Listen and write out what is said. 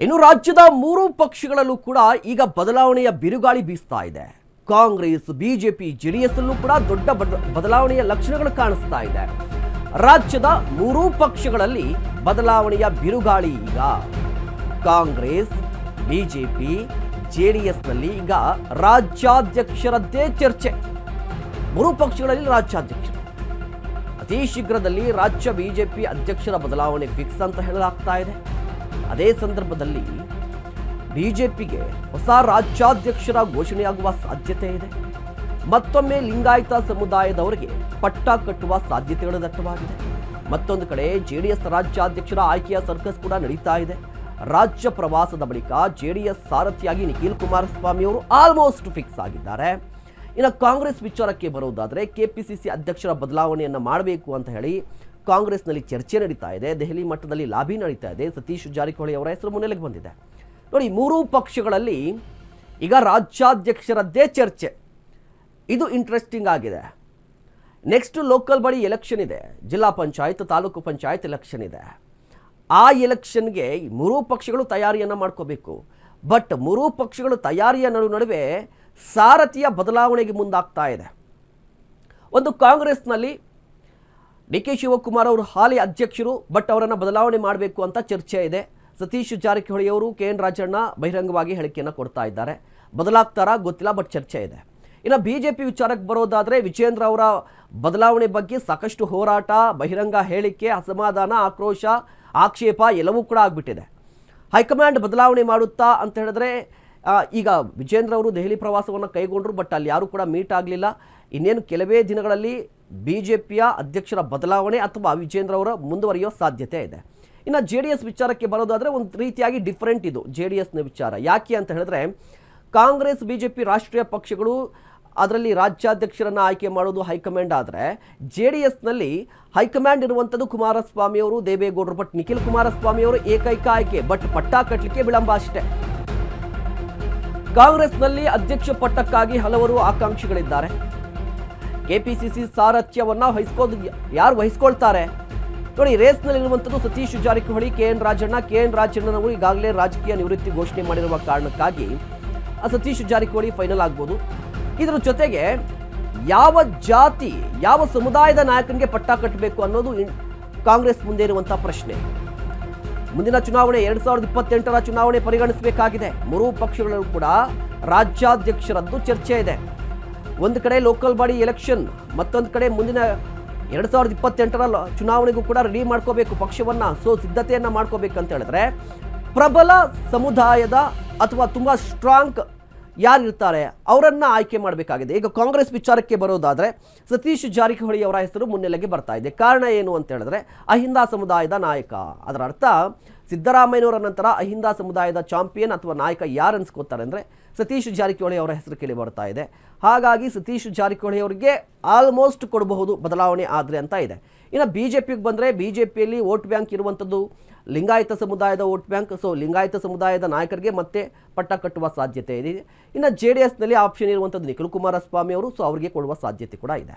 ಇನ್ನು ರಾಜ್ಯದ ಮೂರು ಪಕ್ಷಗಳಲ್ಲೂ ಕೂಡ ಈಗ ಬದಲಾವಣೆಯ ಬಿರುಗಾಳಿ ಬೀಸ್ತಾ ಇದೆ. ಕಾಂಗ್ರೆಸ್, ಬಿಜೆಪಿ ಜೆಡಿಎಸ್ ಅಲ್ಲೂ ಕೂಡ ದೊಡ್ಡ ಬದ- ಬದಲಾವಣೆಯ ಲಕ್ಷಣಗಳು ಕಾಣಿಸ್ತಾ ಇದೆ. ರಾಜ್ಯದ ಮೂರೂ ಪಕ್ಷಗಳಲ್ಲಿ ಬದಲಾವಣೆಯ ಬಿರುಗಾಳಿ ಈಗ. ಕಾಂಗ್ರೆಸ್, ಬಿಜೆಪಿ, ಜೆಡಿಎಸ್ನಲ್ಲಿ ಈಗ ರಾಜ್ಯಾಧ್ಯಕ್ಷರದ್ದೇ ಚರ್ಚೆ. ಮೂರು ಪಕ್ಷಗಳಲ್ಲಿ ರಾಜ್ಯಾಧ್ಯಕ್ಷರು. ಅತಿ ಶೀಘ್ರದಲ್ಲಿ ರಾಜ್ಯ ಬಿಜೆಪಿ ಅಧ್ಯಕ್ಷರ ಬದಲಾವಣೆ ಫಿಕ್ಸ್ ಅಂತ ಹೇಳಲಾಗ್ತಾ ಇದೆ. ಅದೇ ಸಂದರ್ಭದಲ್ಲಿ ಬಿಜೆಪಿಗೆ ಹೊಸ ರಾಜ್ಯಾಧ್ಯಕ್ಷರ ಘೋಷಣೆಯಾಗುವ ಸಾಧ್ಯತೆ ಇದೆ. ಮತ್ತೊಮ್ಮೆ ಲಿಂಗಾಯತ ಸಮುದಾಯದವರಿಗೆ ಪಟ್ಟ ಕಟ್ಟುವ ಸಾಧ್ಯತೆಗಳು ದಟ್ಟವಾಗಿದೆ. ಮತ್ತೊಂದು ಕಡೆ ಜೆ ಡಿ ಎಸ್ ರಾಜ್ಯಾಧ್ಯಕ್ಷರ ಆಯ್ಕೆಯ ಸರ್ಕಸ್ ಕೂಡ ನಡೀತಾ ಇದೆ. ರಾಜ್ಯ ಪ್ರವಾಸದ ಬಳಿಕ ಜೆ ಡಿ ಎಸ್ ಸಾರಥಿಯಾಗಿ ನಿಖಿಲ್ ಕುಮಾರಸ್ವಾಮಿ ಅವರು ಆಲ್ಮೋಸ್ಟ್ ಫಿಕ್ಸ್ ಆಗಿದ್ದಾರೆ. ಇನ್ನು ಕಾಂಗ್ರೆಸ್ ವಿಚಾರಕ್ಕೆ ಬರೋದಾದರೆ ಸಿ ಅಧ್ಯಕ್ಷರ ಬದಲಾವಣೆಯನ್ನು ಮಾಡಬೇಕು ಅಂತ ಹೇಳಿ ಕಾಂಗ್ರೆಸ್ನಲ್ಲಿ ಚರ್ಚೆ ನಡೀತಾ ಇದೆ, ದೆಹಲಿ ಮಟ್ಟದಲ್ಲಿ ಲಾಬಿ ನಡೀತಾ ಇದೆ, ಸತೀಶ್ ಜಾರಕಿಹೊಳಿ ಅವರ ಹೆಸರು ಮುನ್ನೆಲೆಗೆ ಬಂದಿದೆ. ನೋಡಿ ಮೂರೂ ಪಕ್ಷಗಳಲ್ಲಿ ಈಗ ರಾಜ್ಯಾಧ್ಯಕ್ಷರದ್ದೇ ಚರ್ಚೆ. ಇದು ಇಂಟ್ರೆಸ್ಟಿಂಗ್ ಆಗಿದೆ. ನೆಕ್ಸ್ಟ್ ಲೋಕಲ್ ಬಳಿ ಎಲೆಕ್ಷನ್ ಇದೆ, ಜಿಲ್ಲಾ ಪಂಚಾಯತ್, ತಾಲೂಕು ಪಂಚಾಯತ್ ಎಲೆಕ್ಷನ್ ಇದೆ. ಆ ಎಲೆಕ್ಷನ್ಗೆ ಮೂರೂ ಪಕ್ಷಗಳು ತಯಾರಿಯನ್ನು ಮಾಡ್ಕೋಬೇಕು. ಬಟ್ ಮೂರೂ ಪಕ್ಷಗಳು ತಯಾರಿಯ ನಡು ನಡುವೆ ಸಾರಥಿಯ ಬದಲಾವಣೆಗೆ ಮುಂದಾಗ್ತಾ ಇದೆ. ಒಂದು ಕಾಂಗ್ರೆಸ್ನಲ್ಲಿ ಡಿ ಕೆ ಶಿವಕುಮಾರ್ ಅವರು ಹಾಲಿ ಅಧ್ಯಕ್ಷರು ಬಟ್ ಅವರನ್ನು ಬದಲಾವಣೆ ಮಾಡಬೇಕು ಅಂತ ಚರ್ಚೆ ಇದೆ. ಸತೀಶ್ ಜಾರಕಿಹೊಳಿ ಅವರು ಕೆ ಎನ್ ರಾಜಣ್ಣ ಬಹಿರಂಗವಾಗಿ ಹೇಳಿಕೆಯನ್ನು ಕೊಡ್ತಾ ಇದ್ದಾರೆ. ಬದಲಾಗ್ತಾರಾ ಗೊತ್ತಿಲ್ಲ, ಬಟ್ ಚರ್ಚೆ ಇದೆ. ಇನ್ನು ಬಿ ಜೆ ಪಿ ವಿಚಾರಕ್ಕೆ ಬರೋದಾದರೆ ವಿಜೇಂದ್ರ ಅವರ ಬದಲಾವಣೆ ಬಗ್ಗೆ ಸಾಕಷ್ಟು ಹೋರಾಟ, ಬಹಿರಂಗ ಹೇಳಿಕೆ, ಅಸಮಾಧಾನ, ಆಕ್ರೋಶ, ಆಕ್ಷೇಪ ಎಲ್ಲವೂ ಕೂಡ ಆಗಿಬಿಟ್ಟಿದೆ. ಹೈಕಮಾಂಡ್ ಬದಲಾವಣೆ ಮಾಡುತ್ತಾ ಅಂತ ಹೇಳಿದ್ರೆ ಈಗ ವಿಜೇಂದ್ರ ಅವರು ದೆಹಲಿ ಪ್ರವಾಸವನ್ನು ಕೈಗೊಂಡರು ಬಟ್ ಅಲ್ಲಿ ಯಾರೂ ಕೂಡ ಮೀಟ್ ಆಗಲಿಲ್ಲ. ಇನ್ನೇನು ಕೆಲವೇ ದಿನಗಳಲ್ಲಿ ಬಿ ಜೆ ಪಿಯ ಅಧ್ಯಕ್ಷರ ಬದಲಾವಣೆ ಅಥವಾ ವಿಜೇಂದ್ರ ಅವರ ಮುಂದುವರಿಯೋ ಸಾಧ್ಯತೆ ಇದೆ. ಇನ್ನು ಜೆ ಡಿ ಎಸ್ ವಿಚಾರಕ್ಕೆ ಬರೋದಾದರೆ ಒಂದು ರೀತಿಯಾಗಿ ಡಿಫ್ರೆಂಟ್ ಇದು ಜೆ ಡಿ ಎಸ್ನ ವಿಚಾರ. ಯಾಕೆ ಅಂತ ಹೇಳಿದ್ರೆ, ಕಾಂಗ್ರೆಸ್ ಬಿ ಜೆ ಪಿ ರಾಷ್ಟ್ರೀಯ ಪಕ್ಷಗಳು ಅದರಲ್ಲಿ ರಾಜ್ಯಾಧ್ಯಕ್ಷರನ್ನು ಆಯ್ಕೆ ಮಾಡೋದು ಹೈಕಮಾಂಡ್ ಆದರೆ ಜೆ ಡಿ ಎಸ್ನಲ್ಲಿ ಹೈಕಮಾಂಡ್ ಇರುವಂಥದ್ದು ಕುಮಾರಸ್ವಾಮಿ ಅವರು ದೇವೇಗೌಡರು ಬಟ್ ನಿಖಿಲ್ ಕುಮಾರಸ್ವಾಮಿ ಅವರು ಏಕೈಕ ಆಯ್ಕೆ ಬಟ್ ಪಟ್ಟ ಕಟ್ಟಲಿಕ್ಕೆ ವಿಳಂಬ ಅಷ್ಟೇ. ಕಾಂಗ್ರೆಸ್ನಲ್ಲಿ ಅಧ್ಯಕ್ಷ ಪಟ್ಟಕ್ಕಾಗಿ ಹಲವರು ಆಕಾಂಕ್ಷಿಗಳಿದ್ದಾರೆ. ಕೆಪಿಸಿಸಿ ಸಾರಥ್ಯವನ್ನ ವಹಿಸ್ಕೋದು ಯಾರು ವಹಿಸ್ಕೊಳ್ತಾರೆ? ನೋಡಿ ರೇಸ್ನಲ್ಲಿರುವಂಥದ್ದು Satish Jarkiholi, K N Rajanna, K N ರಾಜಣ್ಣನವರು ಈಗಾಗಲೇ ರಾಜಕೀಯ ನಿವೃತ್ತಿ ಘೋಷಣೆ ಮಾಡಿರುವ ಕಾರಣಕ್ಕಾಗಿ ಆ ಸತೀಶ್ ಜಾರಕಿಹೊಳಿ ಫೈನಲ್ ಆಗ್ಬೋದು. ಇದರ ಜೊತೆಗೆ ಯಾವ ಜಾತಿ, ಯಾವ ಸಮುದಾಯದ ನಾಯಕನಿಗೆ ಪಟ್ಟ ಕಟ್ಟಬೇಕು ಅನ್ನೋದು ಕಾಂಗ್ರೆಸ್ ಮುಂದೆ ಇರುವಂಥ ಪ್ರಶ್ನೆ. ಮುಂದಿನ ಚುನಾವಣೆ ಎರಡ್ ಸಾವಿರದ ಇಪ್ಪತ್ತೆಂಟರ ಚುನಾವಣೆ ಪರಿಗಣಿಸಬೇಕಾಗಿದೆ. ಮೂರೂ ಪಕ್ಷಗಳಲ್ಲೂ ಕೂಡ ರಾಜ್ಯಾಧ್ಯಕ್ಷರದ್ದು ಚರ್ಚೆ ಇದೆ. ಒಂದು ಕಡೆ ಲೋಕಲ್ ಬಾಡಿ ಎಲೆಕ್ಷನ್ ಮತ್ತೊಂದು ಕಡೆ ಮುಂದಿನ ಎರಡ್ ಸಾವಿರದ ಇಪ್ಪತ್ತೆಂಟರ ಚುನಾವಣೆಗೂ ಕೂಡ ರೆಡಿ ಮಾಡ್ಕೋಬೇಕು, ಪಕ್ಷವನ್ನ. ಸೊ ಸಿದ್ಧತೆಯನ್ನ ಅಂತ ಹೇಳಿದ್ರೆ ಪ್ರಬಲ ಸಮುದಾಯದ ಅಥವಾ ತುಂಬಾ ಸ್ಟ್ರಾಂಗ್ ಯಾರು ಇರ್ತಾರೆ ಅವರನ್ನ ಆಯ್ಕೆ ಮಾಡಬೇಕಾಗಿದೆ. ಈಗ ಕಾಂಗ್ರೆಸ್ ವಿಚಾರಕ್ಕೆ ಬರೋದಾದರೆ ಸತೀಶ್ ಜಾರಕಿಹೊಳಿ ಅವರ ಹೆಸರು ಮುನ್ನೆಲೆಗೆ ಬರ್ತಾ ಇದೆ. ಕಾರಣ ಏನು ಅಂತ ಹೇಳಿದ್ರೆ ಅಹಿಂದ ಸಮುದಾಯದ ನಾಯಕ. ಅದರ ಅರ್ಥ ಸಿದ್ದರಾಮಯ್ಯನವರ ನಂತರ ಅಹಿಂದ ಸಮುದಾಯದ ಚಾಂಪಿಯನ್ ಅಥವಾ ನಾಯಕ ಯಾರು ಅನ್ಸ್ಕೋತಾರೆ ಅಂದರೆ ಸತೀಶ್ ಜಾರಕಿಹೊಳಿ ಅವರ ಹೆಸರು ಕೇಳಿ ಬರ್ತಾ ಇದೆ. ಹಾಗಾಗಿ ಸತೀಶ್ ಜಾರಕಿಹೊಳಿ ಅವರಿಗೆ ಆಲ್ಮೋಸ್ಟ್ ಕೊಡಬಹುದು ಬದಲಾವಣೆ ಆದರೆ ಅಂತ ಇದೆ. ಇನ್ನು ಬಿ ಜೆ ಪಿಗೆ ಬಂದರೆ ಬಿ ಜೆ ಪಿಯಲ್ಲಿ ವೋಟ್ ಬ್ಯಾಂಕ್ ಇರುವಂಥದ್ದು ಲಿಂಗಾಯತ ಸಮುದಾಯದ ವೋಟ್ ಬ್ಯಾಂಕ್ ಸೊ ಲಿಂಗಾಯತ ಸಮುದಾಯದ ನಾಯಕರಿಗೆ ಮತ್ತೆ ಪಟ್ಟ ಕಟ್ಟುವ ಸಾಧ್ಯತೆ ಇದೆ. ಇನ್ನು ಜೆ ಡಿ ಎಸ್ನಲ್ಲಿ ಆಪ್ಷನ್ ಇರುವಂಥದ್ದು ನಿಖಿಲ್ ಕುಮಾರಸ್ವಾಮಿ ಅವರು ಸೊ ಅವರಿಗೆ ಕೊಡುವ ಸಾಧ್ಯತೆ ಕೂಡ ಇದೆ.